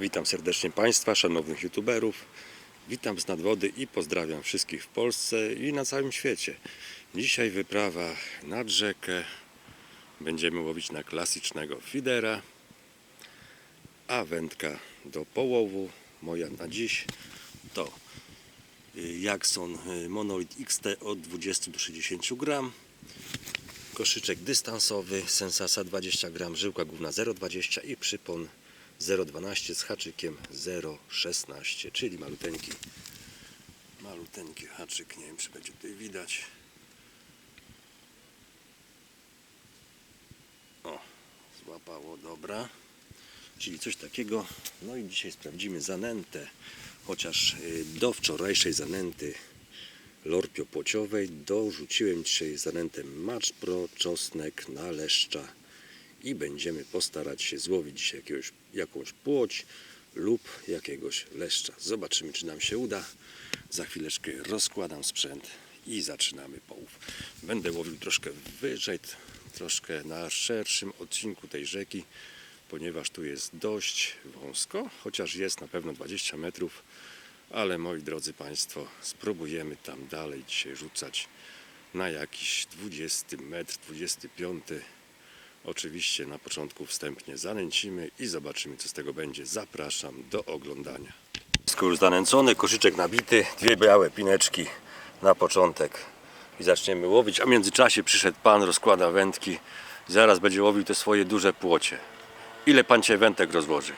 Witam serdecznie Państwa, szanownych youtuberów. Witam z nadwody i pozdrawiam wszystkich w Polsce i na całym świecie. Dzisiaj wyprawa nad rzekę. Będziemy łowić na klasycznego fidera, a wędka do połowu. Moja na dziś to y, Jackson y, Monolith XT od 20 do 60 gram. Koszyczek dystansowy Sensasa 20 gram, żyłka główna 0,20 i przypon 0,12 z haczykiem 0,16, czyli maluteńki, maluteńki haczyk, nie wiem czy będzie tutaj widać. O, złapało, dobra. Czyli coś takiego. No i dzisiaj sprawdzimy zanętę, chociaż y, do wczorajszej zanęty lorpio płociowej dorzuciłem dzisiaj zanętę Match Pro, czosnek na leszcza i będziemy postarać się złowić jakiegoś, jakąś płoć lub jakiegoś leszcza. Zobaczymy, czy nam się uda. Za chwileczkę rozkładam sprzęt i zaczynamy połów. Będę łowił troszkę wyżej, troszkę na szerszym odcinku tej rzeki, ponieważ tu jest dość wąsko, chociaż jest na pewno 20 metrów, ale moi drodzy Państwo, spróbujemy tam dalej dzisiaj rzucać na jakiś 20 metr, 25 Oczywiście na początku wstępnie zanęcimy i zobaczymy co z tego będzie. Zapraszam do oglądania. Wszystko już zanęcone, koszyczek nabity, dwie białe pineczki na początek i zaczniemy łowić, a w międzyczasie przyszedł pan, rozkłada wędki zaraz będzie łowił te swoje duże płocie. Ile pan cię wędek rozłoży?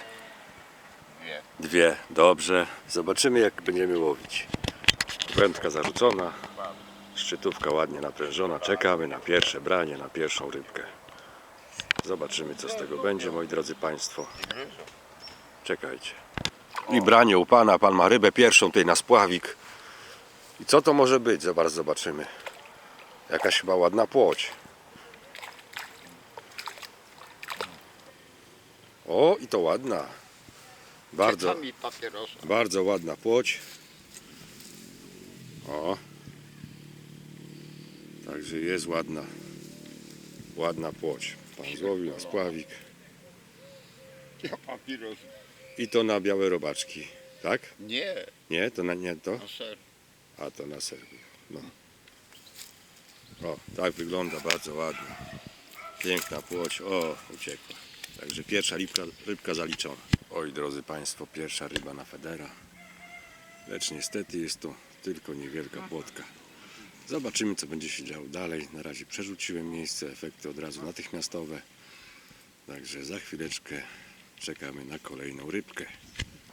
Dwie. Dwie, dobrze. Zobaczymy jak będziemy łowić. Wędka zarzucona, szczytówka ładnie naprężona. Czekamy na pierwsze branie, na pierwszą rybkę. Zobaczymy co z tego będzie, moi drodzy Państwo. Czekajcie. I branie u Pana, Pan ma rybę pierwszą tutaj na spławik. I co to może być? Zaraz zobaczymy. Jakaś chyba ładna płoć. O, i to ładna. Bardzo, bardzo ładna płoć. O. Także jest ładna. Ładna płoć. Pan złowił spławik. Ja papieros. I to na białe robaczki. Tak? Nie, Nie, to na nie to? na ser. A to na Serbię. No. O, tak wygląda bardzo ładnie. Piękna płoć. O, uciekła. Także pierwsza rybka, rybka zaliczona. Oj, drodzy Państwo, pierwsza ryba na Federa. Lecz niestety jest to tylko niewielka płotka. Zobaczymy, co będzie się działo dalej. Na razie przerzuciłem miejsce, efekty od razu natychmiastowe. Także za chwileczkę czekamy na kolejną rybkę.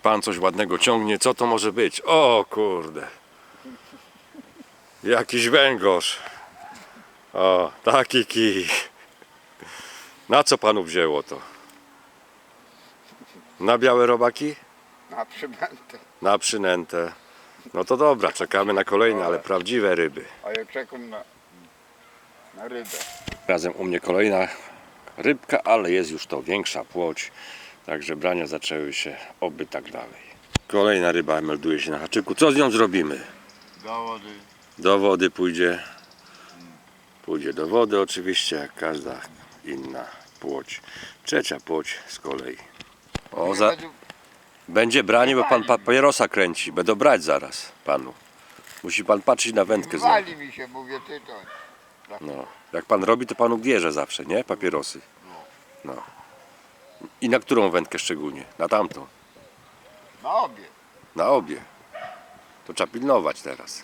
Pan coś ładnego ciągnie. Co to może być? O kurde. Jakiś węgorz. O, taki kij. Na co panu wzięło to? Na białe robaki? Na przymętę. Na przynętę. No to dobra, czekamy na kolejne, ale prawdziwe ryby. A ja czekam na, na rybę. Razem u mnie kolejna rybka, ale jest już to większa płoć. Także brania zaczęły się, oby tak dalej. Kolejna ryba melduje się na haczyku. Co z nią zrobimy? Do wody. Do wody pójdzie. Pójdzie do wody oczywiście, jak każda inna płoć. Trzecia płoć z kolei. O, za, będzie branie, bo pan papierosa kręci. Będę brać zaraz panu. Musi pan patrzeć na wędkę znowu. Wali mi się, mówię ty to. No. Jak pan robi, to panu bierze zawsze, nie? Papierosy. No. I na którą wędkę szczególnie? Na tamtą. Na obie. Na obie. To trzeba pilnować teraz.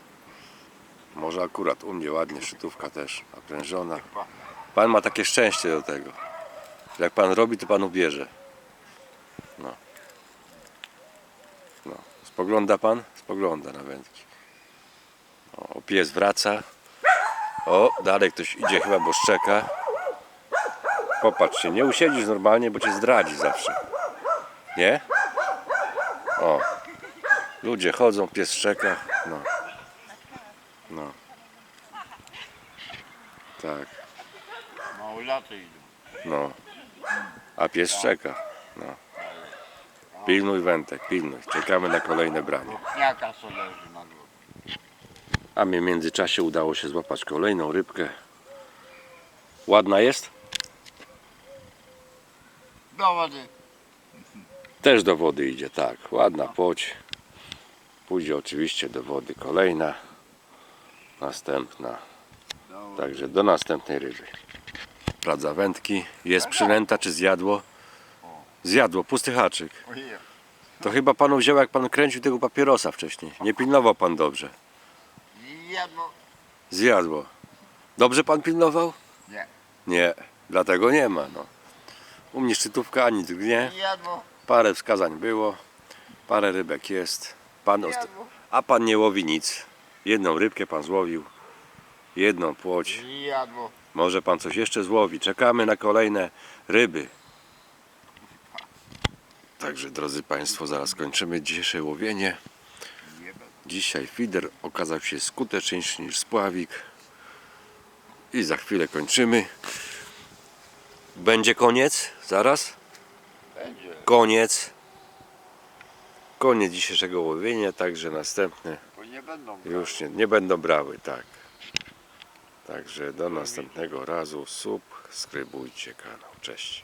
Może akurat u mnie ładnie, szytówka też naprężona. Pa. Pan ma takie szczęście do tego. Jak pan robi, to panu bierze. No. Spogląda pan? Spogląda na wędki. O, pies wraca. O, dalej ktoś idzie chyba, bo szczeka. Popatrz się, nie usiedzisz normalnie, bo cię zdradzi zawsze. Nie? O. Ludzie chodzą, pies szczeka. No. No. Tak. Małolaty idą. No. A pies czeka. No. Pilnuj wętek, pilnuj. Czekamy na kolejne branie. Co leży na. A mi w międzyczasie udało się złapać kolejną rybkę. Ładna jest? Do wody. Też do wody idzie, tak. Ładna płoć. Pójdzie oczywiście do wody kolejna. Następna. No, Także do następnej ryby. Sprawdza wędki. Jest przynęta czy zjadło? Zjadło, pusty haczyk. To chyba panu wziął jak pan kręcił tego papierosa wcześniej. Nie pilnował pan dobrze. Jedno. Zjadło. Dobrze pan pilnował? Nie. Nie, dlatego nie ma. No. U mnie szczytówka ani drgnie. Jedno. Parę wskazań było. Parę rybek jest. Pan osta- Jedno. A pan nie łowi nic. Jedną rybkę pan złowił. Jedną płoć. Jedno. Może pan coś jeszcze złowi. Czekamy na kolejne ryby. Także drodzy Państwo, zaraz kończymy dzisiejsze łowienie. Dzisiaj fider okazał się skuteczniejszy niż spławik. I za chwilę kończymy. Będzie koniec? Zaraz? Będzie. Koniec. Koniec dzisiejszego łowienia, także następne Bo nie będą. już nie, nie będą brały, tak. Także do następnego razu. Subskrybujcie kanał. Cześć.